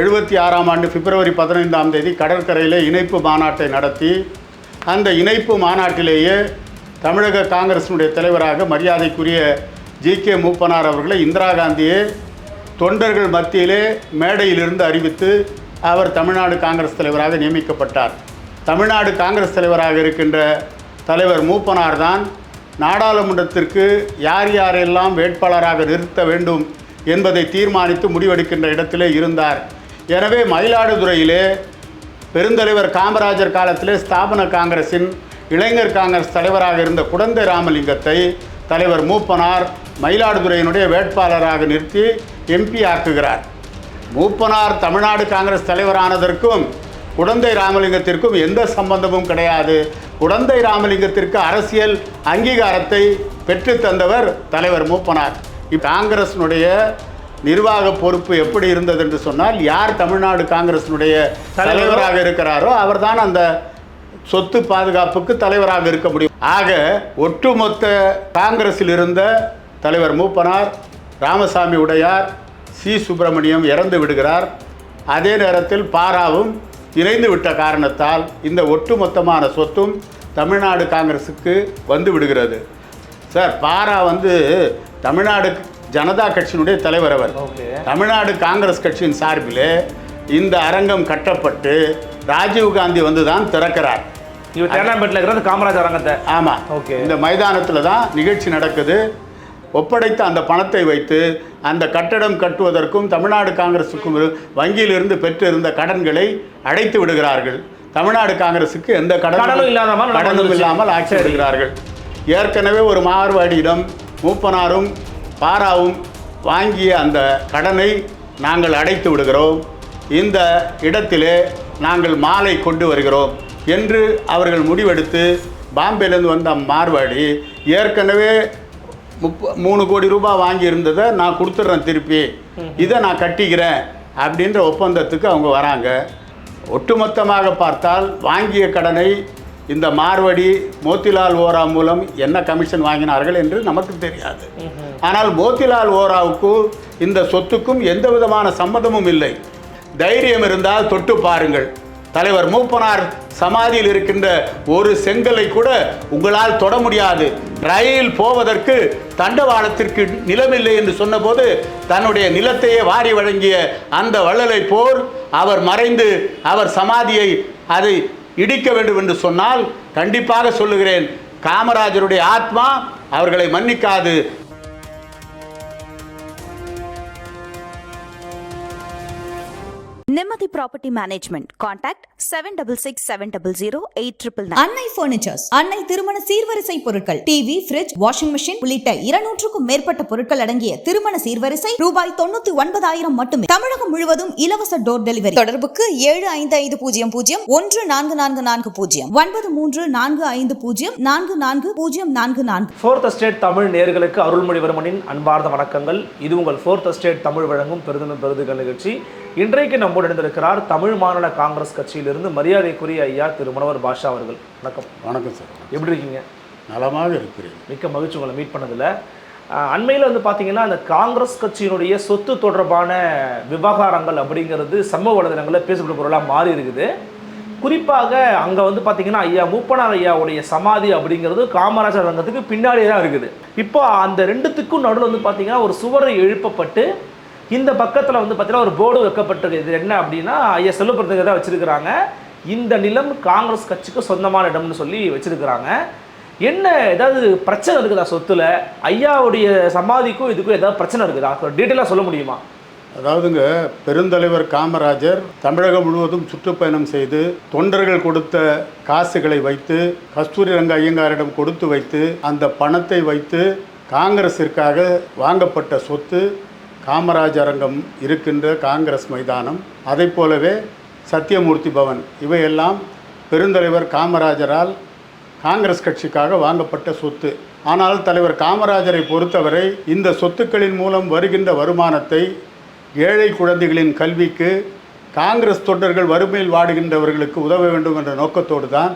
எழுபத்தி ஆறாம் ஆண்டு பிப்ரவரி பதினைந்தாம் தேதி கடற்கரையில் இணைப்பு மாநாட்டை நடத்தி அந்த இணைப்பு மாநாட்டிலேயே தமிழக காங்கிரசினுடைய தலைவராக மரியாதைக்குரிய ஜி கே மூப்பனார் அவர்களை இந்திரா காந்தியே தொண்டர்கள் மத்தியிலே மேடையிலிருந்து அறிவித்து அவர் தமிழ்நாடு காங்கிரஸ் தலைவராக நியமிக்கப்பட்டார். தமிழ்நாடு காங்கிரஸ் தலைவராக இருக்கின்ற தலைவர் மூப்பனார் தான் நாடாளுமன்றத்திற்கு யார் யாரெல்லாம் வேட்பாளராக நிறுத்த வேண்டும் என்பதை தீர்மானித்து முடிவெடுக்கின்ற இடத்திலே இருந்தார். எனவே மயிலாடுதுறையிலே பெருந்தலைவர் காமராஜர் காலத்திலே ஸ்தாபன காங்கிரஸின் இளைஞர் காங்கிரஸ் தலைவராக இருந்த குடந்தை ராமலிங்கத்தை தலைவர் மூப்பனார் மயிலாடுதுறையினுடைய வேட்பாளராக நிறுத்தி எம்பி ஆக்குகிறார். மூப்பனார் தமிழ்நாடு காங்கிரஸ் தலைவரானதற்கும் குடந்தை ராமலிங்கத்திற்கும் எந்த சம்பந்தமும் கிடையாது. குடந்தை ராமலிங்கத்திற்கு அரசியல் அங்கீகாரத்தை பெற்று தந்தவர் தலைவர் மூப்பனார். இப்ப காங்கிரசினுடைய நிர்வாக பொறுப்பு எப்படி இருந்தது என்று சொன்னால் யார் தமிழ்நாடு காங்கிரசினுடைய தலைவராக இருக்கிறாரோ அவர்தான் அந்த சொத்து பாதுகாப்புக்கு தலைவராக இருக்க முடியும். ஆக ஒட்டுமொத்த காங்கிரஸில் இருந்த தலைவர் மூப்பனார் ராமசாமி உடையார் சி. சுப்பிரமணியம் இறந்து விடுகிறார். அதே நேரத்தில் பாராவும் இணைந்து விட்ட காரணத்தால் இந்த ஒட்டுமொத்தமான சொத்தும் தமிழ்நாடு காங்கிரஸுக்கு வந்து விடுகிறது. சார் பாரா வந்து தமிழ்நாடு ஜனதா கட்சியினுடைய தலைவர் அவர். ஓகே. தமிழ்நாடு காங்கிரஸ் கட்சியின் சார்பிலே இந்த அரங்கம் கட்டப்பட்டு ராஜீவ் காந்தி வந்து தான் திறக்கிறார். இவர் தேனாம்பேட்டில் இருக்கிறது காமராஜர் அரங்கத்தை. ஆமாம் Okay. இந்த மைதானத்தில் தான் நிகழ்ச்சி நடக்குது. ஒப்படைத்த அந்த பணத்தை வைத்து அந்த கட்டடம் கட்டுவதற்கும் தமிழ்நாடு காங்கிரஸுக்கும் வங்கியிலிருந்து பெற்றிருந்த கடன்களை அடைத்து விடுகிறார்கள். தமிழ்நாடு காங்கிரஸுக்கு எந்த கடனும் இல்லாத மாதிரி கடனும். இல்லாமல் ஆக்கி சரி. விடுகிறார்கள். ஏற்கனவே ஒரு மார்வாடியிடம் மூப்பனாரும் பாராவும் வாங்கிய அந்த கடனை நாங்கள் அடைத்து விடுகிறோம். இந்த இடத்திலே நாங்கள் மாலை கொண்டு வருகிறோம் என்று அவர்கள் முடிவெடுத்து பாம்பேலேருந்து வந்த மார்வாடி ஏற்கனவே முப்ப மூணு கோடி ரூபாய் வாங்கி இருந்ததை நான் கொடுத்துட்றேன் திருப்பி. இதை நான் கட்டிக்கிறேன் அப்படின்ற ஒப்பந்தத்துக்கு அவங்க வராங்க. ஒட்டுமொத்தமாக பார்த்தால் வாங்கிய கடனை இந்த மார்வடி மோத்திலால் ஓரா மூலம் என்ன கமிஷன் வாங்கினார்கள் என்று நமக்கு தெரியாது. ஆனால் மோத்திலால் ஓராவுக்கு இந்த சொத்துக்கும் எந்த விதமான சம்மதமும் இல்லை. தைரியம் இருந்தால் தொட்டு பாருங்கள். தலைவர் மூப்பனார் சமாதியில் இருக்கின்ற ஒரு செங்கலை கூட உங்களால் தொட முடியாது. ரயில் போவதற்கு தண்டவாளத்திற்கு நிலமில்லை என்று சொன்னபோது தன்னுடைய நிலத்தையே வாரி வழங்கிய அந்த வள்ளலை போர் அவர் மறைந்து அவர் சமாதியை அதை இடிக்க வேண்டும் என்று சொன்னால் கண்டிப்பாக சொல்லுகிறேன் காமராஜருடைய ஆத்மா அவர்களை மன்னிக்காது. நிம்மதி property management contact seven double six seven double zero eight triple Annai furnitures Annai திருமண சீர்வரிசை பொருட்கள் டிவி ஃபிரிட்ஜ் வாஷிங் மிஷின் உள்ளிட்ட இருநூற்றுக்கும் மேற்பட்ட பொருட்கள் அடங்கிய திருமண சீர்வரிசை ரூபாய் தொண்ணூத்தி ஒன்பதாயிரம் மட்டுமே. தமிழகம் முழுவதும் இலவச டோர் டெலிவரி தொடர்புக்கு ஏழு ஐந்து ஐந்து பூஜ்ஜியம் பூஜ்ஜியம் ஒன்று நான்கு நான்கு நான்கு பூஜ்ஜியம் ஒன்பது மூன்று நான்கு ஐந்து பூஜ்ஜியம் நான்கு நான்கு பூஜ்ஜியம் நான்கு நான்கு. ஃபோர்த் எஸ்டேட் தமிழ் நேர்களுக்கு அருள்மொழிவர்மனின் அன்பார்ந்த வணக்கங்கள். இது உங்கள் ஃபோர்த் எஸ்டேட் தமிழ் வழங்கும் பெருதும் பெருதுகள் நிகழ்ச்சி. இன்றைக்கு நம்மோடு இணைந்திருக்கிறார் தமிழ் மாநில காங்கிரஸ் கட்சியிலிருந்து மரியாதைக்குரிய ஐயா திரு மனோகர் பாஷா அவர்கள். வணக்கம். வணக்கம் சார். எப்படி இருக்கீங்க? நலமாக இருக்கிறேன். மிக்க மகிழ்ச்சி உங்களை மீட் பண்ணதில். அண்மையில் வந்து பார்த்தீங்கன்னா அந்த காங்கிரஸ் கட்சியினுடைய சொத்து தொடர்பான விவகாரங்கள் அப்படிங்கிறது சமூக வலைதளங்களில் பேசப்பட்ட பொருளாக மாறி இருக்குது. குறிப்பாக அங்கே வந்து பார்த்தீங்கன்னா ஐயா மூப்பனார் ஐயாவுடைய சமாதி அப்படிங்கிறது காமராஜர் ரங்கத்துக்கு பின்னாடியே தான் இருக்குது. இப்போ அந்த ரெண்டுத்துக்கும் நடுவில் வந்து பார்த்தீங்கன்னா ஒரு சுவரை எழுப்பப்பட்டு இந்த பக்கத்தில் வந்து பார்த்தீங்கன்னா ஒரு போர்டு வைக்கப்பட்டிருக்கு. இது என்ன அப்படின்னா ஐயா செல்வப்பிரதிங்க தான் வச்சுருக்கிறாங்க. இந்த நிலம் காங்கிரஸ் கட்சிக்கு சொந்தமான இடம்னு சொல்லி வச்சுருக்கிறாங்க. என்ன ஏதாவது பிரச்சனை இருக்குதா சொத்துல? ஐயாவுடைய சமாதிக்கும் இதுக்கும் ஏதாவது பிரச்சனை இருக்குதா? டீட்டெயிலாக சொல்ல முடியுமா? அதாவதுங்க பெருந்தலைவர் காமராஜர் தமிழகம் முழுவதும் சுற்றுப்பயணம் செய்து தொண்டர்கள் கொடுத்த காசுகளை வைத்து கஸ்தூரி ரங்க ஐயங்காரிடம் கொடுத்து வைத்து அந்த பணத்தை வைத்து காங்கிரஸிற்காக வாங்கப்பட்ட சொத்து காமராஜ் அரங்கம் இருக்கின்ற காங்கிரஸ் மைதானம் அதைப் போலவே சத்தியமூர்த்தி பவன். இவையெல்லாம் பெருந்தலைவர் காமராஜரால் காங்கிரஸ் கட்சிக்காக வாங்கப்பட்ட சொத்து. ஆனால் தலைவர் காமராஜரை பொறுத்தவரை இந்த சொத்துக்களின் மூலம் வருகின்ற வருமானத்தை ஏழை குழந்தைகளின் கல்விக்கு காங்கிரஸ் தொண்டர்கள் வறுமையில் வாடுகின்றவர்களுக்கு உதவ வேண்டும் என்ற நோக்கத்தோடு தான்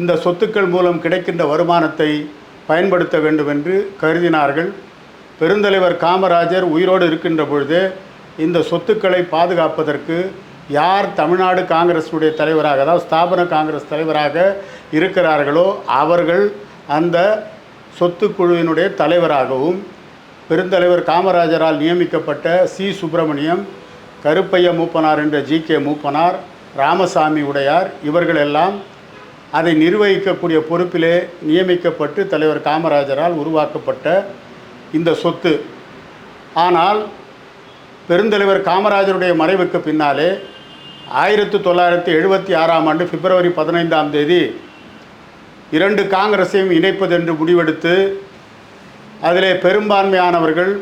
இந்த சொத்துக்கள் மூலம் கிடைக்கின்ற வருமானத்தை பயன்படுத்த வேண்டும் என்று கருதினார்கள். பெருந்தலைவர் காமராஜர் உயிரோடு இருக்கின்ற பொழுது இந்த சொத்துக்களை பாதுகாப்பதற்கு யார் தமிழ்நாடு காங்கிரஸுடைய தலைவராக அதாவது ஸ்தாபன காங்கிரஸ் தலைவராக இருக்கிறார்களோ அவர்கள் அந்த சொத்து குழுவினுடைய தலைவராகவும் பெருந்தலைவர் காமராஜரால் நியமிக்கப்பட்ட சி. சுப்பிரமணியம் கருப்பைய மூப்பனார் என்ற ஜி. கே. மூப்பனார் ராமசாமி உடையார் இவர்கள் எல்லாம் அதை நிர்வகிக்கக்கூடிய பொறுப்பிலே நியமிக்கப்பட்டு தலைவர் காமராஜரால் உருவாக்கப்பட்ட இந்த சொத்து. ஆனால் பெருந்தலைவர் காமராஜருடைய மறைவுக்கு பின்னாலே ஆயிரத்தி தொள்ளாயிரத்தி எழுபத்தி ஆறாம் ஆண்டு பிப்ரவரி பதினைந்தாம் தேதி இரண்டு காங்கிரஸையும் இணைப்பதென்று முடிவெடுத்து அதிலே பெரும்பான்மையானவர்கள்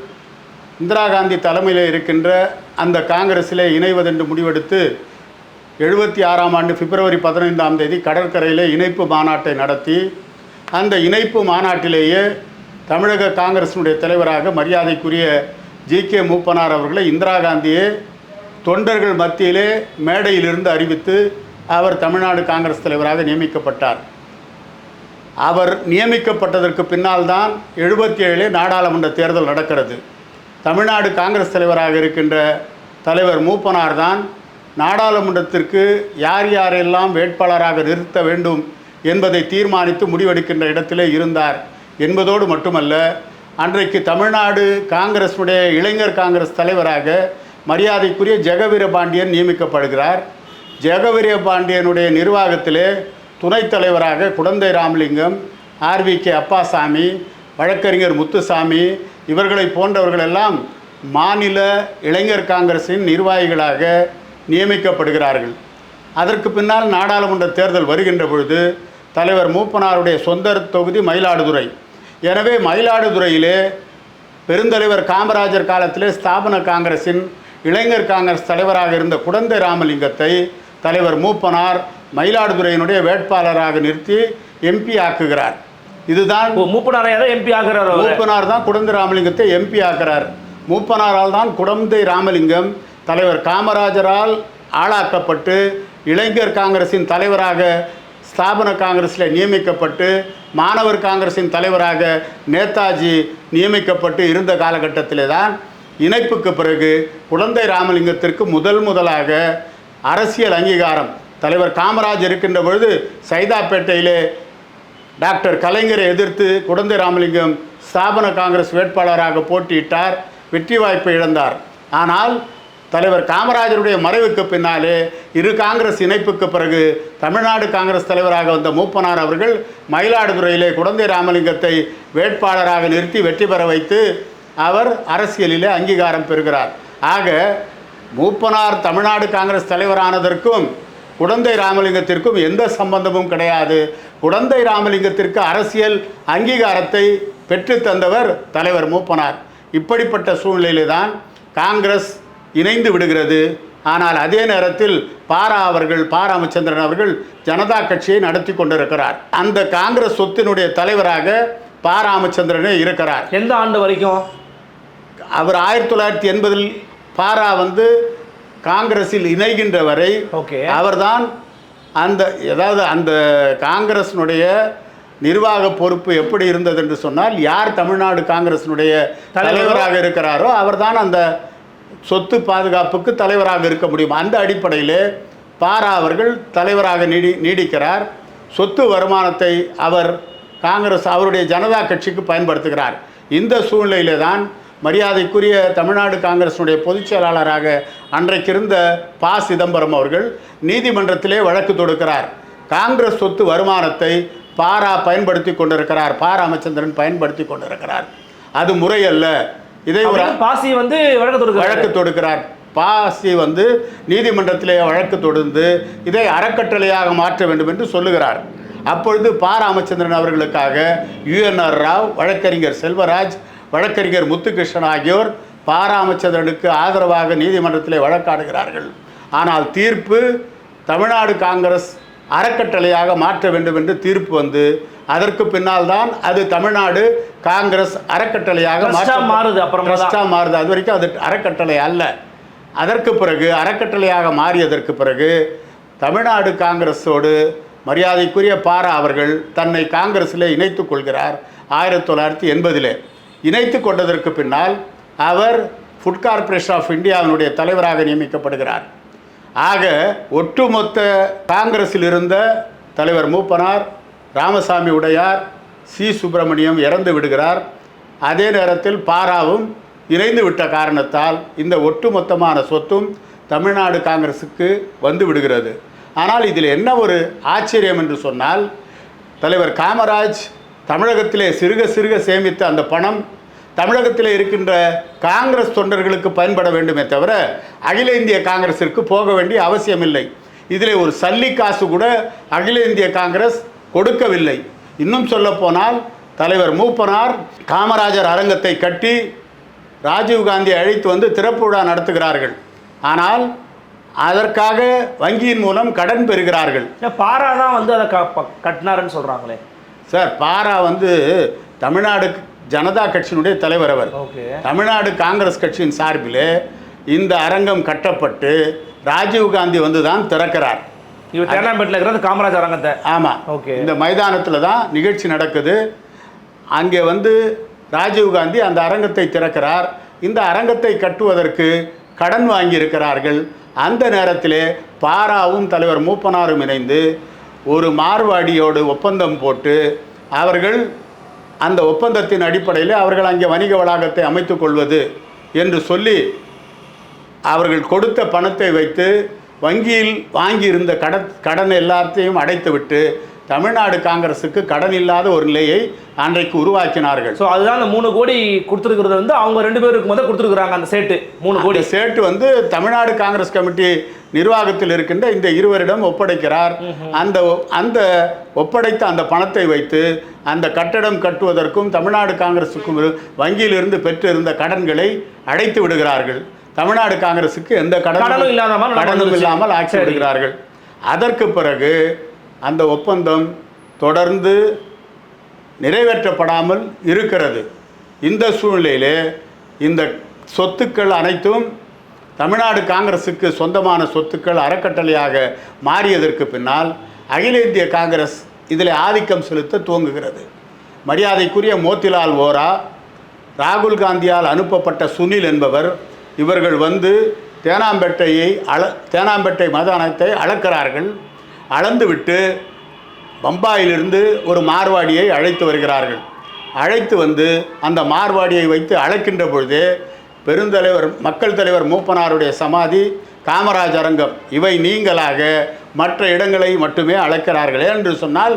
இந்திரா காந்தி தலைமையில் இருக்கின்ற அந்த காங்கிரஸிலே இணைவதென்று முடிவெடுத்து எழுபத்தி ஆறாம் ஆண்டு பிப்ரவரி பதினைந்தாம் தேதி கடற்கரையிலே இணைப்பு மாநாட்டை நடத்தி அந்த இணைப்பு மாநாட்டிலேயே தமிழக காங்கிரசினுடைய தலைவராக மரியாதைக்குரிய ஜி கே மூப்பனார் அவர்களை இந்திரா காந்தியே தொண்டர்கள் மத்தியிலே மேடையிலிருந்து அறிவித்து அவர் தமிழ்நாடு காங்கிரஸ் தலைவராக நியமிக்கப்பட்டார். அவர் நியமிக்கப்பட்டதற்கு பின்னால் தான் எழுபத்தி ஏழிலே நாடாளுமன்ற தேர்தல் நடக்கிறது. தமிழ்நாடு காங்கிரஸ் தலைவராக இருக்கின்ற தலைவர் மூப்பனார் தான் நாடாளுமன்றத்திற்கு யார் யாரெல்லாம் வேட்பாளராக நிறுத்த வேண்டும் என்பதை தீர்மானித்து முடிவெடுக்கின்ற இடத்திலே இருந்தார். என்பதோடு மட்டுமல்ல அன்றைக்கு தமிழ்நாடு காங்கிரஸுடைய இளைஞர் காங்கிரஸ் தலைவராக மரியாதைக்குரிய ஜெகவீர பாண்டியன் நியமிக்கப்படுகிறார். ஜெகவீர பாண்டியனுடைய நிர்வாகத்திலே துணைத் தலைவராக Kudanthai Ramalingam R V K Appasamy வழக்கறிஞர் முத்துசாமி இவர்களை போன்றவர்களெல்லாம் மாநில இளைஞர் காங்கிரஸின் நிர்வாகிகளாக நியமிக்கப்படுகிறார்கள். அதற்கு பின்னால் நாடாளுமன்ற தேர்தல் வருகின்ற பொழுது தலைவர் மூப்பனாருடைய சொந்த தொகுதி மயிலாடுதுறை. எனவே மயிலாடுதுறையிலே பெருந்தலைவர் காமராஜர் காலத்திலே ஸ்தாபன காங்கிரஸின் இளைஞர் காங்கிரஸ் தலைவராக இருந்த குடந்தை ராமலிங்கத்தை தலைவர் மூப்பனார் மயிலாடுதுறையினுடைய வேட்பாளராக நிறுத்தி எம்பி ஆக்குகிறார். இதுதான் தான் எம்பி ஆகிறார் மூப்பனார் தான் குடந்தை ராமலிங்கத்தை எம்பி ஆக்குறார். மூப்பனாரால் தான் குடந்தை ராமலிங்கம் தலைவர் காமராஜரால் ஆளாக்கப்பட்டு இளைஞர் காங்கிரசின் தலைவராக ஸ்தாபன காங்கிரஸில் நியமிக்கப்பட்டு மாணவர் காங்கிரசின் தலைவராக நேதாஜி நியமிக்கப்பட்டு இருந்த காலகட்டத்திலே தான் இணைப்புக்கு பிறகு குழந்தை ராமலிங்கத்திற்கு முதல் முதலாக அரசியல் அங்கீகாரம். தலைவர் காமராஜ் இருக்கின்ற பொழுது சைதாப்பேட்டையிலே டாக்டர் கலைஞரை எதிர்த்து குடந்தை ராமலிங்கம் ஸ்தாபன காங்கிரஸ் வேட்பாளராக போட்டியிட்டார் வெற்றி வாய்ப்பை இழந்தார். ஆனால் தலைவர் காமராஜருடைய மறைவுக்கு பின்னாலே இரு காங்கிரஸ் இணைப்புக்கு பிறகு தமிழ்நாடு காங்கிரஸ் தலைவராக வந்த மூப்பனார் அவர்கள் மயிலாடுதுறையிலே குடந்தை ராமலிங்கத்தை வேட்பாளராக நிறுத்தி வெற்றி பெற வைத்து அவர் அரசியலிலே அங்கீகாரம் பெறுகிறார். ஆக மூப்பனார் தமிழ்நாடு காங்கிரஸ் தலைவரானதற்கும் குடந்தை ராமலிங்கத்திற்கும் எந்த சம்பந்தமும் கிடையாது. குடந்தை ராமலிங்கத்திற்கு அரசியல் அங்கீகாரத்தை பெற்றுத்தந்தவர் தலைவர் மூப்பனார். இப்படிப்பட்ட சூழ்நிலையில்தான் காங்கிரஸ் இணைந்து விடுகிறது. ஆனால் அதே நேரத்தில் பாரா அவர்கள் பா ராமச்சந்திரன் அவர்கள் ஜனதா கட்சியை நடத்தி கொண்டிருக்கிறார். அந்த காங்கிரஸ் சொத்தினுடைய தலைவராக பா ராமச்சந்திரனே இருக்கிறார். எந்த ஆண்டு வரைக்கும்? அவர் ஆயிரத்தி தொள்ளாயிரத்தி எண்பதில் பாரா வந்து காங்கிரஸில் இணைகின்ற வரை ஓகே. அவர்தான் அந்த ஏதாவது அந்த காங்கிரஸினுடைய நிர்வாக பொறுப்பு எப்படி இருந்தது என்று சொன்னால் யார் தமிழ்நாடு காங்கிரஸினுடைய தலைவரோ? தலைவராக இருக்கிறாரோ அவர்தான் அந்த சொத்து பாதுகாப்புக்கு தலைவராக இருக்க முடியும். அந்த அடிப்படையிலே பாரா அவர்கள் தலைவராக நீடி நீடிக்கிறார். சொத்து வருமானத்தை அவர் காங்கிரஸ் அவருடைய ஜனதா கட்சிக்கு பயன்படுத்துகிறார். இந்த சூழ்நிலையிலே தான் மரியாதைக்குரிய தமிழ்நாடு காங்கிரஸினுடைய பொதுச் செயலாளராக அன்றைக்கு இருந்த ப. சிதம்பரம் அவர்கள் நீதிமன்றத்திலே வழக்கு தொடுக்கிறார். காங்கிரஸ் சொத்து வருமானத்தை பாரா பயன்படுத்தி கொண்டிருக்கிறார். பா ராமச்சந்திரன் பயன்படுத்தி கொண்டிருக்கிறார். அது முறையல்ல. இதை ஒரு பாசி வந்து வழக்கு தொடுக்கிறாரு. வழக்கு தொடுக்கிறார். பாசி வந்து நீதிமன்றத்திலே வழக்கு தொடுந்து இதை அறக்கட்டளையாக மாற்ற வேண்டும் என்று சொல்லுகிறார். அப்பொழுது பா ராமச்சந்திரன் அவர்களுக்காக யுஎன்ஆர் ராவ் வழக்கறிஞர் செல்வராஜ் வழக்கறிஞர் முத்துகிருஷ்ணன் ஆகியோர் பா ராமச்சந்திரனுக்கு ஆதரவாக நீதிமன்றத்திலே வழக்காடுகிறார்கள். ஆனால் தீர்ப்பு தமிழ்நாடு காங்கிரஸ் அறக்கட்டளையாக மாற்ற வேண்டும் என்று தீர்ப்பு வந்து அதற்கு பின்னால் தான் அது தமிழ்நாடு காங்கிரஸ் அறக்கட்டளையாக மாறுது அப்புறமா மாறுது. அது வரைக்கும் அது அறக்கட்டளை அல்ல. அதற்கு பிறகு அறக்கட்டளையாக மாறியதற்கு பிறகு தமிழ்நாடு காங்கிரஸோடு மரியாதைக்குரிய பாரா அவர்கள் தன்னை காங்கிரஸில் இணைத்துக் கொள்கிறார் ஆயிரத்தி தொள்ளாயிரத்தி எண்பதிலே. இணைத்து கொண்டதற்கு பின்னால் அவர் ஃபுட் கார்ப்பரேஷன் ஆஃப் இந்தியாவினுடைய தலைவராக நியமிக்கப்படுகிறார். ஆக ஒட்டுமொத்த காங்கிரஸில் இருந்த தலைவர் மூப்பனார் ராமசாமி உடையார் சி. சுப்பிரமணியம் இறந்து விடுகிறார். அதே நேரத்தில் பாராவும் இணைந்து விட்ட காரணத்தால் இந்த ஒட்டுமொத்தமான சொத்தும் தமிழ்நாடு காங்கிரஸுக்கு வந்து விடுகிறது. ஆனால் இதில் என்ன ஒரு ஆச்சரியம் என்று சொன்னால் தலைவர் காமராஜ் தமிழகத்திலே சிறுக சிறுக சேமித்த அந்த பணம் தமிழகத்தில் இருக்கின்ற காங்கிரஸ் தொண்டர்களுக்கு பயன்பட வேண்டுமே தவிர அகில இந்திய காங்கிரஸிற்கு போக வேண்டிய அவசியமில்லை. இதில் ஒரு சல்லி காசு கூட அகில இந்திய காங்கிரஸ் கொடுக்கவில்லை. இன்னும் சொல்லப்போனால் தலைவர் மூப்பனார் காமராஜர் அரங்கத்தை கட்டி ராஜீவ்காந்தியை அழைத்து வந்து திறப்பு விழா நடத்துகிறார்கள். ஆனால் அதற்காக வங்கியின் மூலம் கடன் பெறுகிறார்கள். பாரா தான் வந்து அதை கட்டினாருன்னு சொல்றாங்களே. சார் பாரா வந்து தமிழ்நாடு ஜனதா கட்சியினுடைய தலைவர் அவர். தமிழ்நாடு காங்கிரஸ் கட்சியின் சார்பிலே இந்த அரங்கம் கட்டப்பட்டு ராஜீவ்காந்தி வந்து தான் திறக்கிறார். இவர் தேனாம்பேட்டில் இருக்கிறது காமராஜ் அரங்கத்தை. ஆமாம் Okay. இந்த மைதானத்தில் தான் நிகழ்ச்சி நடக்குது. அங்கே வந்து ராஜீவ்காந்தி அந்த அரங்கத்தை திறக்கிறார். இந்த அரங்கத்தை கட்டுவதற்கு கடன் வாங்கியிருக்கிறார்கள். அந்த நேரத்திலே பாராவும் தலைவர் மூப்பனாரும் இணைந்து ஒரு மார்வாடியோடு ஒப்பந்தம் போட்டு அவர்கள் அந்த ஒப்பந்தத்தின் அடிப்படையில் அவர்கள் அங்கே வணிக வளாகத்தை அமைத்துக் கொள்வது என்று சொல்லி அவர்கள் கொடுத்த பணத்தை வைத்து வங்கியில் வாங்கியிருந்த கடன் கடன் எல்லாத்தையும் அடைத்துவிட்டு தமிழ்நாடு காங்கிரஸுக்கு கடன் இல்லாத ஒரு நிலையை அன்றைக்கு உருவாக்கினார்கள். ஸோ அதுதான் அந்த மூணு கோடி கொடுத்துருக்கிறது வந்து அவங்க ரெண்டு பேருக்கு முதல் கொடுத்துருக்குறாங்க அந்த சேட்டு மூணு கோடி. சேட்டு வந்து தமிழ்நாடு காங்கிரஸ் கமிட்டி நிர்வாகத்தில் இருக்கின்ற இந்த இருவரிடம் ஒப்படைக்கிறார். அந்த அந்த ஒப்படைத்த அந்த பணத்தை வைத்து அந்த கட்டடம் கட்டுவதற்கும் தமிழ்நாடு காங்கிரஸுக்கும் வங்கியிலிருந்து பெற்றிருந்த கடன்களை அடைத்து விடுகிறார்கள். தமிழ்நாடு காங்கிரஸுக்கு எந்த கடனும் நம்ம கடனும். இல்லாமல் ஆக்கி சரி. விடுகிறார்கள் அதற்கு பிறகு அந்த ஒப்பந்தம் தொடர்ந்து நிறைவேற்றப்படாமல் இருக்கிறது இந்த சூழ்நிலையிலே இந்த சொத்துக்கள் அனைத்தும் தமிழ்நாடு காங்கிரஸுக்கு சொந்தமான சொத்துக்கள் அறக்கட்டளையாக மாறியதற்கு பின்னால் அகில இந்திய காங்கிரஸ் இதில் ஆதிக்கம் செலுத்த துவங்குகிறது மரியாதைக்குரிய மோத்திலால் ஓரா ராகுல் காந்தியால் அனுப்பப்பட்ட சுனில் என்பவர் இவர்கள் வந்து தேனாம்பேட்டையை அள தேனாம்பேட்டை மதானத்தை அளக்கிறார்கள். அளந்துவிட்டு பம்பாயிலிருந்து ஒரு மார்வாடியை அழைத்து வருகிறார்கள். அழைத்து வந்து அந்த மார்வாடியை வைத்து அழைக்கின்ற பொழுதே பெருந்தலைவர் மக்கள் தலைவர் மூப்பனாருடைய சமாதி காமராஜ் அரங்கம் இவை நீங்களாக மற்ற இடங்களை மட்டுமே அழைக்கிறார்களே. என்று சொன்னால்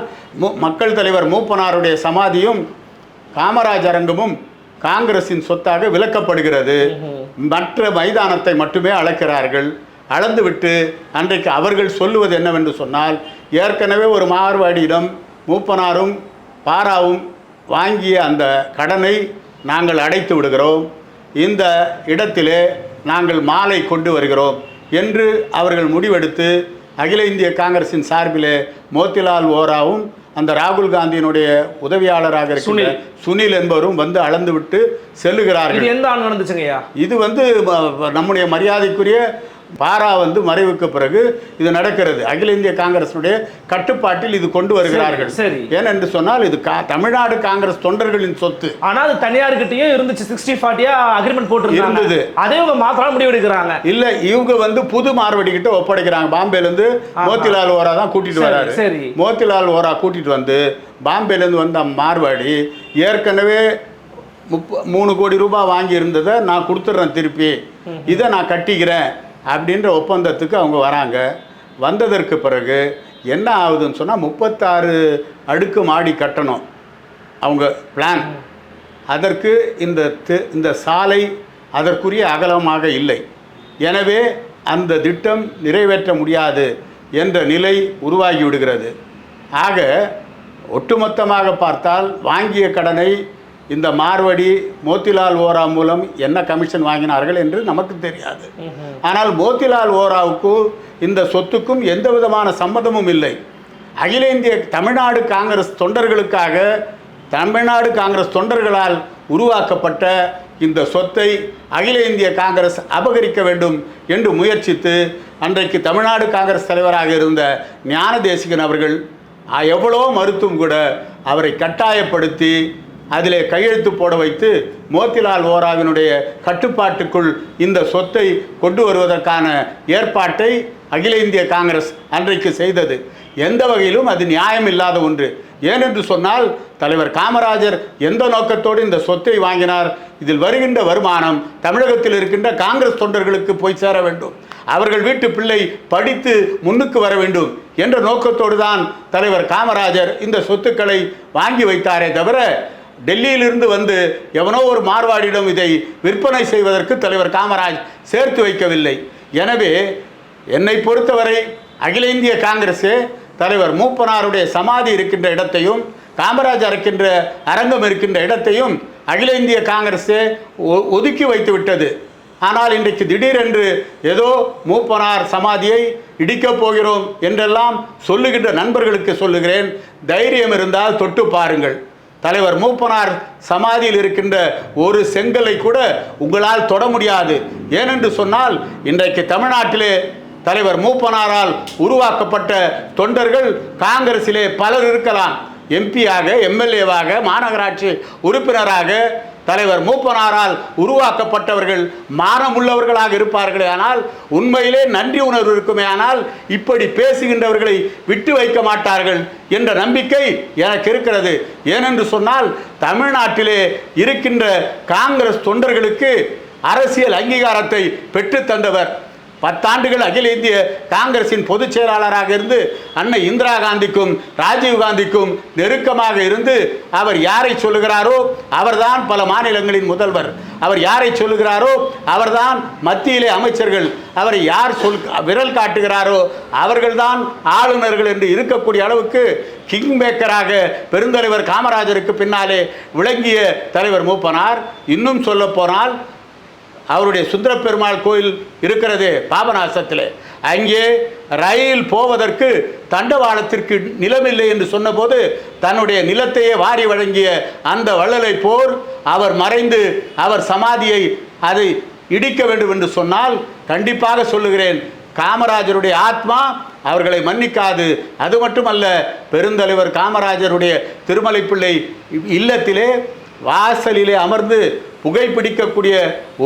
மக்கள் தலைவர் மூப்பனாருடைய சமாதியும் காமராஜ் அரங்கமும் காங்கிரசின் சொத்தாக விலக்கப்படுகிறது மற்ற மைதானத்தை மட்டுமே அளக்கிறார்கள். அளந்துவிட்டு அன்றைக்கு அவர்கள் சொல்லுவது என்னவென்று சொன்னால் ஏற்கனவே ஒரு மார்வாடியிடம் மூப்பனாரும் பாராவும் வாங்கிய அந்த கடனை நாங்கள் அடைத்து விடுகிறோம். இந்த இடத்திலே நாங்கள் மாலை கொண்டு வருகிறோம் என்று அவர்கள் முடிவெடுத்து அகில இந்திய காங்கிரசின் சார்பிலே மோத்திலால் ஓராவும் அந்த ராகுல் காந்தியினுடைய உதவியாளராக இருக்கிற சுனில். என்பவரும் வந்து அளந்துவிட்டு செல்லுகிறார்கள் இது எந்த ஆண்டு நடந்துச்சுங்கய்யா இது வந்து நம்முடைய மரியாதைக்குரிய பாரா வந்து மறைவுக்கு பிறகு இது நடக்கிறது. அகில இந்திய காங்கிரசுடைய கட்டுப்பாட்டில் இது கொண்டு வருகிறார்கள். சரி. ஏனென்று சொன்னால் இது கா தமிழ்நாடு காங்கிரஸ் தொண்டர்களின் சொத்து. ஆனா அது தனியார்கிட்டயும் இருந்துச்சு சிக்ஸ்டி ஃபார்ட்டியா அக்ரிமெண்ட் போட்டுருந்தாங்க. இருந்தது. அதே இவங்க மாத்தலாம் முடிவு எடுக்கிறாங்க இல்ல இவங்க வந்து புது மார்வடி கிட்ட ஒப்படைக்கிறாங்க. பாம்பேல இருந்து மோத்திலால் ஓரா தான் கூட்டிட்டு வராரு. சரி. மோத்திலால் ஓரா கூட்டிட்டு வந்து பாம்பேல இருந்து வந்த மார்வாடி ஏற்கனவே முப்ப மூணு கோடி ரூபாய் வாங்கி இருந்ததை நான் கொடுத்துட்றேன் திருப்பி. இதை நான் கட்டிக்கிறேன். அப்படின்ற ஒப்பந்தத்துக்கு அவங்க வராங்க. வந்ததற்கு பிறகு என்ன ஆகுதுன்னு சொன்னால் முப்பத்தாறு அடுக்கு மாடி கட்டணும். அவங்க பிளான் அதற்கு இந்த இந்த சாலை அதற்குரிய அகலமாக இல்லை. எனவே அந்த திட்டம் நிறைவேற்ற முடியாது என்ற நிலை உருவாகி விடுகிறது. ஆக ஒட்டுமொத்தமாக பார்த்தால் வாங்கிய கடனை இந்த மார்வடி மோத்திலால் ஓரா மூலம் என்ன கமிஷன் வாங்கினார்கள் என்று நமக்கு தெரியாது. ஆனால் மோத்திலால் ஓராவுக்கு இந்த சொத்துக்கும் எந்த விதமான சம்மதமும் இல்லை. அகில இந்திய தமிழ்நாடு காங்கிரஸ் தொண்டர்களுக்காக தமிழ்நாடு காங்கிரஸ் தொண்டர்களால் உருவாக்கப்பட்ட இந்த சொத்தை அகில இந்திய காங்கிரஸ் அபகரிக்க வேண்டும் என்று முயற்சித்து அன்றைக்கு தமிழ்நாடு காங்கிரஸ் தலைவராக இருந்த ஞான தேசிகன் அவர்கள் எவ்வளோ மறுத்தும் கூட அவரை கட்டாயப்படுத்தி அதிலே கையெழுத்து போட வைத்து மோத்திலால் ஓராவினுடைய கட்டுப்பாட்டுக்குள் இந்த சொத்தை கொண்டு வருவதற்கான ஏற்பாட்டை அகில இந்திய காங்கிரஸ் அன்றைக்கு செய்தது. எந்த வகையிலும் அது நியாயம் இல்லாத ஒன்று. ஏனென்று சொன்னால் தலைவர் காமராஜர் எந்த நோக்கத்தோடு இந்த சொத்தை வாங்கினார்? இதில் வருகின்ற வருமானம் தமிழகத்தில் இருக்கின்ற காங்கிரஸ் தொண்டர்களுக்கு போய் சேர வேண்டும். அவர்கள் வீட்டு பிள்ளை படித்து முன்னுக்கு வர வேண்டும் என்ற நோக்கத்தோடு தான் தலைவர் காமராஜர் இந்த சொத்துக்களை வாங்கி வைத்தாரே தவிர டெல்லியிலிருந்து வந்து எவனோ ஒரு மார்வாடியிடம் இதை விற்பனை செய்வதற்கு தலைவர் காமராஜ் சேர்த்து வைக்கவில்லை. எனவே என்னை பொறுத்தவரை அகில இந்திய காங்கிரஸே தலைவர் மூப்பனாருடைய சமாதி இருக்கின்ற இடத்தையும் காமராஜ் இருக்கின்ற அரங்கம் இருக்கின்ற இடத்தையும் அகில இந்திய காங்கிரஸே ஒ- ஒதுக்கி வைத்து விட்டது ஆனால் இன்றைக்கு திடீரென்று ஏதோ மூப்பனார் சமாதியை இடிக்கப் போகிறோம் என்றெல்லாம் சொல்லுகின்ற நண்பர்களுக்கு சொல்லுகிறேன். தைரியம் இருந்தால் தொட்டு பாருங்கள். தலைவர் மூப்பனார் சமாதியில் இருக்கின்ற ஒரு செங்கலை கூட உங்களால் தொட முடியாது. ஏனென்று சொன்னால் இன்றைக்கு தமிழ்நாட்டிலே தலைவர் மூப்பனாரால் உருவாக்கப்பட்ட தொண்டர்கள் காங்கிரஸிலே பலர் இருக்கலாம். எம்பியாக எம்எல்ஏவாக மாநகராட்சி உறுப்பினராக தலைவர் மூப்பனாரால் உருவாக்கப்பட்டவர்கள் மானமுள்ளவர்களாக இருப்பார்களே ஆனால் உண்மையிலே நன்றி உணர்வு இருக்குமே ஆனால் இப்படி பேசுகின்றவர்களை விட்டு வைக்க மாட்டார்கள் என்ற நம்பிக்கை எனக்கு இருக்கிறது. ஏனென்று சொன்னால் தமிழ்நாட்டிலே இருக்கின்ற காங்கிரஸ் தொண்டர்களுக்கு அரசியல் அங்கீகாரத்தை பெற்றுத் தந்தவர் பத்தாண்டுகள் அகில இந்திய காங்கிரசின் பொதுச் செயலாளராக இருந்து அன்னை இந்திரா காந்திக்கும் ராஜீவ் காந்திக்கும் நெருக்கமாக இருந்து அவர் யாரை சொல்லுகிறாரோ அவர்தான் பல மாநிலங்களின் முதல்வர். அவர் யாரை சொல்லுகிறாரோ அவர்தான் மத்தியிலே அமைச்சர்கள். அவரை யார் சொல் விரல் காட்டுகிறாரோ அவர்கள்தான் ஆளுநர்கள் என்று இருக்கக்கூடிய அளவுக்கு கிங் மேக்கராக பெருந்தலைவர் காமராஜருக்கு பின்னாலே விளங்கிய தலைவர் மூப்பனார். இன்னும் சொல்ல போனால் அவருடைய சுந்தர பெருமாள் கோயில் இருக்கிறது பாபநாசத்தில். அங்கே ரயில் போவதற்கு தண்டவாளத்திற்கு நிலமில்லை என்று சொன்னபோது தன்னுடைய நிலத்தையே வாரி வழங்கிய அந்த வள்ளலை போர் அவர் மறைந்து அவர் சமாதியை அதை இடிக்க வேண்டும் என்று சொன்னால் கண்டிப்பாக சொல்லுகிறேன். காமராஜருடைய ஆத்மா அவர்களை மன்னிக்காது. அது மட்டுமல்ல பெருந்தலைவர் காமராஜருடைய திருமலை பிள்ளை இல்லத்திலே வாசலிலே அமர்ந்து புகைப்பிடிக்கக்கூடிய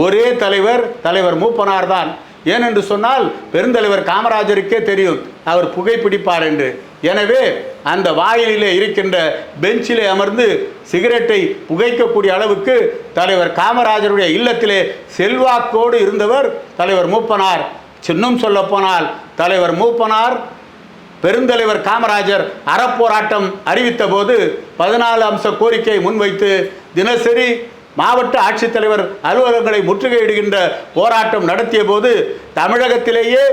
ஒரே தலைவர் தலைவர் மூப்பனார் தான். ஏனென்று சொன்னால் பெருந்தலைவர் காமராஜருக்கே தெரியும் அவர் புகைப்பிடிப்பார் என்று. எனவே அந்த வாயிலிலே இருக்கின்ற பெஞ்சிலே அமர்ந்து சிகரெட்டை புகைக்கக்கூடிய அளவுக்கு தலைவர் காமராஜருடைய இல்லத்திலே செல்வாக்கோடு இருந்தவர் தலைவர் மூப்பனார். சின்னம் சொல்லப்போனால் தலைவர் மூப்பனார் பெருந்தலைவர் காமராஜர் அறப்போராட்டம் அறிவித்த போது பதினாலு அம்ச கோரிக்கை முன்வைத்து தினசரி மாவட்ட ஆட்சித்தலைவர் அலுவலகங்களை முற்றுகையிடுகின்ற போராட்டம் நடத்திய போது தமிழகத்திலேயே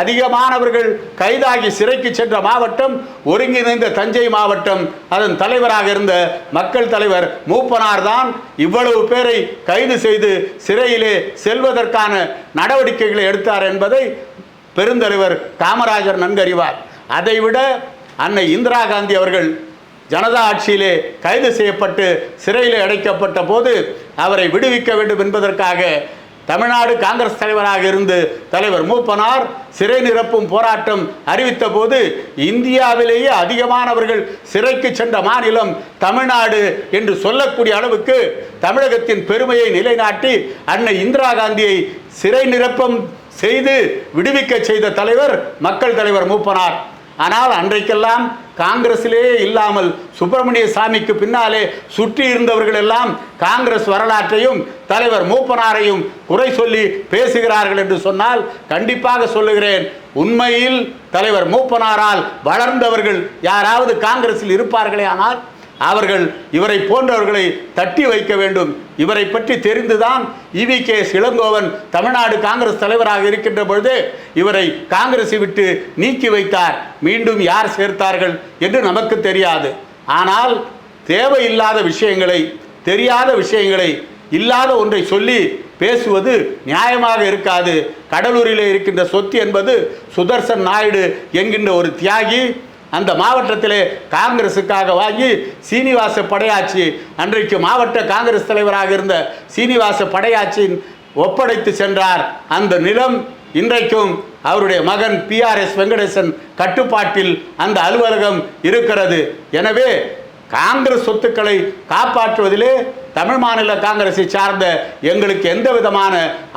அதிகமானவர்கள் கைதாகி சிறைக்கு சென்ற மாவட்டம் ஒருங்கிணைந்த தஞ்சை மாவட்டம் அதன் தலைவராக இருந்த மக்கள் தலைவர் மூப்பனார் தான் இவ்வளவு பேரை கைது செய்து சிறையிலே செல்வதற்கான நடவடிக்கைகளை எடுத்தார் என்பதை பெருந்தலைவர் காமராஜர் நன்கறிவார். அதைவிட அன்னை இந்திரா காந்தி அவர்கள் ஜனதா ஆட்சியிலே கைது செய்யப்பட்டு சிறையில் அடைக்கப்பட்ட போது அவரை விடுவிக்க வேண்டும் என்பதற்காக தமிழ்நாடு காங்கிரஸ் தலைவராக இருந்து தலைவர் மூப்பனார் சிறை நிரப்பும் போராட்டம் அறிவித்த போது இந்தியாவிலேயே அதிகமானவர்கள் சிறைக்கு சென்ற மாநிலம் தமிழ்நாடு என்று சொல்லக்கூடிய அளவுக்கு தமிழகத்தின் பெருமையை நிலைநாட்டி அன்னை இந்திரா காந்தியை சிறை நிரப்பம் செய்து விடுவிக்க செய்த தலைவர் மக்கள் தலைவர் மூப்பனார். ஆனால் அன்றைக்கெல்லாம் காங்கிரஸிலே இல்லாமல் சுப்பிரமணிய சாமிக்கு பின்னாலே சுற்றி இருந்தவர்கள் எல்லாம் காங்கிரஸ் வரலாற்றையும் தலைவர் மூப்பனாரையும் குறை சொல்லி பேசுகிறார்கள் என்று சொன்னால் கண்டிப்பாக சொல்லுகிறேன். உண்மையில் தலைவர் மூப்பனாரால் வளர்ந்தவர்கள் யாராவது காங்கிரஸில் இருப்பார்களே ஆனால் அவர்கள் இவரை போன்றவர்களை தட்டி வைக்க வேண்டும். இவரை பற்றி தெரிந்துதான் E V K. Elangovan Tamil Nadu Congress தலைவராக இருக்கின்ற பொழுது இவரை காங்கிரஸை விட்டு நீக்கி வைத்தார். மீண்டும் யார் சேர்த்தார்கள் என்று நமக்கு தெரியாது. ஆனால் தேவையில்லாத விஷயங்களை தெரியாத விஷயங்களை இல்லாத ஒன்றை சொல்லி பேசுவது நியாயமாக இருக்காது. கடலூரிலே இருக்கின்ற சொத்து என்பது சுதர்சன் நாயுடு என்கின்ற ஒரு தியாகி அந்த மாவட்டத்திலே காங்கிரஸுக்காக வாங்கி சீனிவாச படையாச்சி. அன்றைக்கு மாவட்ட காங்கிரஸ் தலைவராக இருந்த சீனிவாச படையாச்சியின் ஒப்படைத்து சென்றார். அந்த நிலம் இன்றைக்கும் அவருடைய மகன் பிஆர்எஸ் வெங்கடேசன் கட்டுப்பாட்டில் அந்த அலுவலகம் இருக்கிறது. எனவே காங்கிரஸ் சொத்துக்களை காப்பாற்றுவதிலே தமிழ் மாநில காங்கிரஸை சார்ந்த எங்களுக்கு எந்த விதமான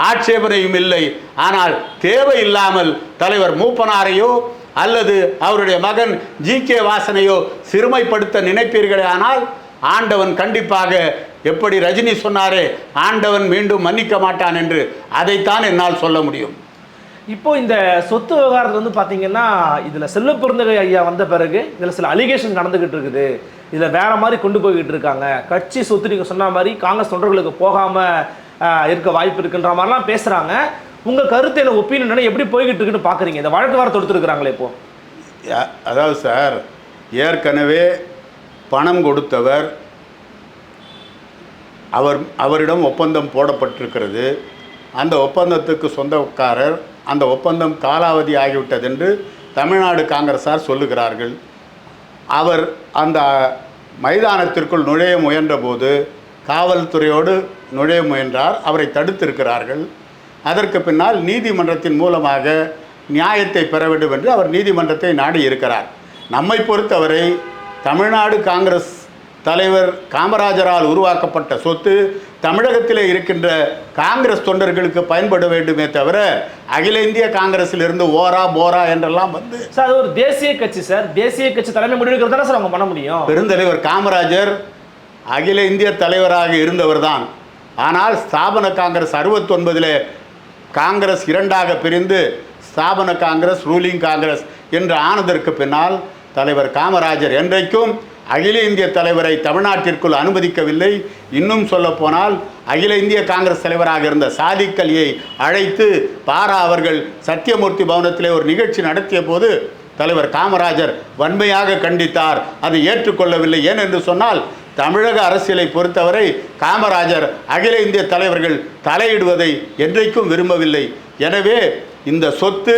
ஆட்சேபனையும் இல்லை. ஆனால் தேவையில்லாமல் தலைவர் மூப்பனாரையோ அல்லது அவருடைய மகன் ஜி கே வாசனையோ சிறுமைப்படுத்த நினைப்பீர்களே? ஆனால் ஆண்டவன் கண்டிப்பாக எப்படி ரஜினி சொன்னாரே ஆண்டவன் மீண்டும் மன்னிக்க மாட்டான் என்று அதைத்தான் என்னால் சொல்ல முடியும். இப்போ இந்த சொத்து விவகாரத்தில் வந்து பார்த்தீங்கன்னா இதில் செல்ல பிறந்தகை ஐயா வந்த பிறகு இதில் சில அலிகேஷன் நடந்துக்கிட்டு இருக்குது. இதில் வேற மாதிரி கொண்டு போய்கிட்டு இருக்காங்க. கட்சி சொத்து நீங்கள் சொன்ன மாதிரி காங்கிரஸ் தொண்டர்களுக்கு போகாமல் இருக்க வாய்ப்பு இருக்குன்ற மாதிரிலாம் பேசுகிறாங்க உங்கள் கருத்து என்ன ஒப்பீனியன் எப்படி போய்கிட்டு இருக்குன்னு பார்க்குறீங்க இந்த வழக்கு வர தொடுத்துருக்குறாங்களே இப்போ. அதாவது சார் ஏற்கனவே பணம் கொடுத்தவர் அவர் அவரிடம் ஒப்பந்தம் போடப்பட்டிருக்கிறது. அந்த ஒப்பந்தத்துக்கு சொந்தக்காரர் அந்த ஒப்பந்தம் காலாவதி ஆகிவிட்டது என்று தமிழ்நாடு காங்கிரஸார் சொல்லுகிறார்கள். அவர் அந்த மைதானத்திற்குள் நுழைய முயன்றபோது காவல்துறையோடு நுழைய முயன்றார் அவரை தடுத்திருக்கிறார்கள். அதற்கு பின்னால் நீதிமன்றத்தின் மூலமாக நியாயத்தை பெற வேண்டும் என்று அவர் நீதிமன்றத்தை நாடி இருக்கிறார். நம்மை பொறுத்தவரை தமிழ்நாடு காங்கிரஸ் தலைவர் காமராஜரால் உருவாக்கப்பட்ட சொத்து தமிழகத்திலே இருக்கின்ற காங்கிரஸ் தொண்டர்களுக்கு பயன்பட வேண்டுமே தவிர அகில இந்திய காங்கிரஸில் இருந்து ஓரா போரா என்றெல்லாம் வந்து சார் அது ஒரு தேசிய கட்சி சார். தேசிய கட்சி தலைமை முடிவெடுக்கிறது தானே சார் அவங்க பண்ண முடியும்? பெருந்தலைவர் காமராஜர் அகில இந்திய தலைவராக இருந்தவர்தான் ஆனால் ஸ்தாபன காங்கிரஸ் அறுபத்தொன்பதில் காங்கிரஸ் இரண்டாக பிரிந்து ஸ்தாபன காங்கிரஸ் ரூலிங் காங்கிரஸ் என்று ஆனதற்கு பின்னால் தலைவர் காமராஜர் என்றைக்கும் அகில இந்திய தலைவரை தமிழ்நாட்டிற்குள் அனுமதிக்கவில்லை. இன்னும் சொல்லப்போனால் அகில இந்திய காங்கிரஸ் தலைவராக இருந்த சாதிக்கலியை அழைத்து பாரா அவர்கள் சத்தியமூர்த்தி பவனத்திலே ஒரு நிகழ்ச்சி நடத்திய போது தலைவர் காமராஜர் வன்மையாக கண்டித்தார். அதை ஏற்றுக்கொள்ளவில்லை. ஏன் என்று சொன்னால் தமிழக அரசியலை பொறுத்தவரை காமராஜர் அகில இந்திய தலைவர்கள் தலையிடுவதை என்றைக்கும் விரும்பவில்லை. எனவே இந்த சொத்து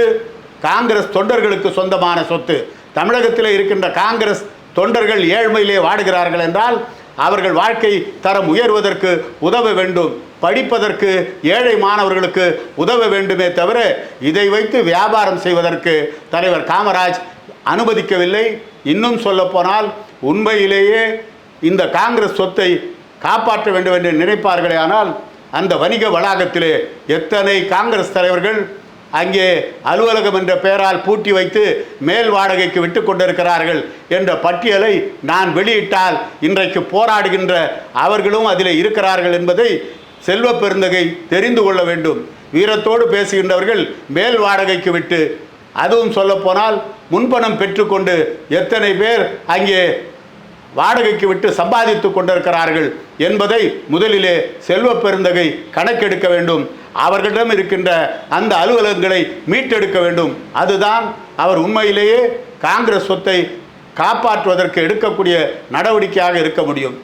காங்கிரஸ் தொண்டர்களுக்கு சொந்தமான சொத்து. தமிழகத்தில் இருக்கின்ற காங்கிரஸ் தொண்டர்கள் ஏழ்மையிலே வாடுகிறார்கள் என்றால் அவர்கள் வாழ்க்கை தரம் உயர்வதற்கு உதவ வேண்டும். படிப்பதற்கு ஏழை மாணவர்களுக்கு உதவ வேண்டுமே தவிர இதை வைத்து வியாபாரம் செய்வதற்கு தலைவர் காமராஜ் அனுமதிக்கவில்லை. இன்னும் சொல்லப்போனால் உண்மையிலேயே இந்த காங்கிரஸ் சொத்தை காப்பாற்ற வேண்டும் என்று நினைப்பார்களே ஆனால் அந்த வணிக வளாகத்திலே எத்தனை காங்கிரஸ் தலைவர்கள் அங்கே அலுவலகம் என்ற பெயரால் பூட்டி வைத்து மேல் வாடகைக்கு விட்டு கொண்டிருக்கிறார்கள் என்ற பட்டியலை நான் வெளியிட்டால் இன்றைக்கு போராடுகின்ற அவர்களும் அதில் இருக்கிறார்கள் என்பதை செல்வ பெருந்தகை தெரிந்து கொள்ள வேண்டும். வீரத்தோடு பேசுகின்றவர்கள் மேல் வாடகைக்கு விட்டு அதுவும் சொல்லப்போனால் முன்பணம் பெற்றுக்கொண்டு எத்தனை பேர் அங்கே வாடகைக்கு விட்டு சம்பாதித்து கொண்டிருக்கிறார்கள் என்பதை முதலிலே செல்வ பெருந்தகை கணக்கெடுக்க வேண்டும். அவர்களிடம் இருக்கின்ற அந்த அலுவலகங்களை மீட்டெடுக்க வேண்டும். அதுதான் அவர் உண்மையிலேயே காங்கிரஸ் சொத்தை காப்பாற்றுவதற்கு எடுக்கக்கூடிய நடவடிக்கையாக இருக்க முடியும்.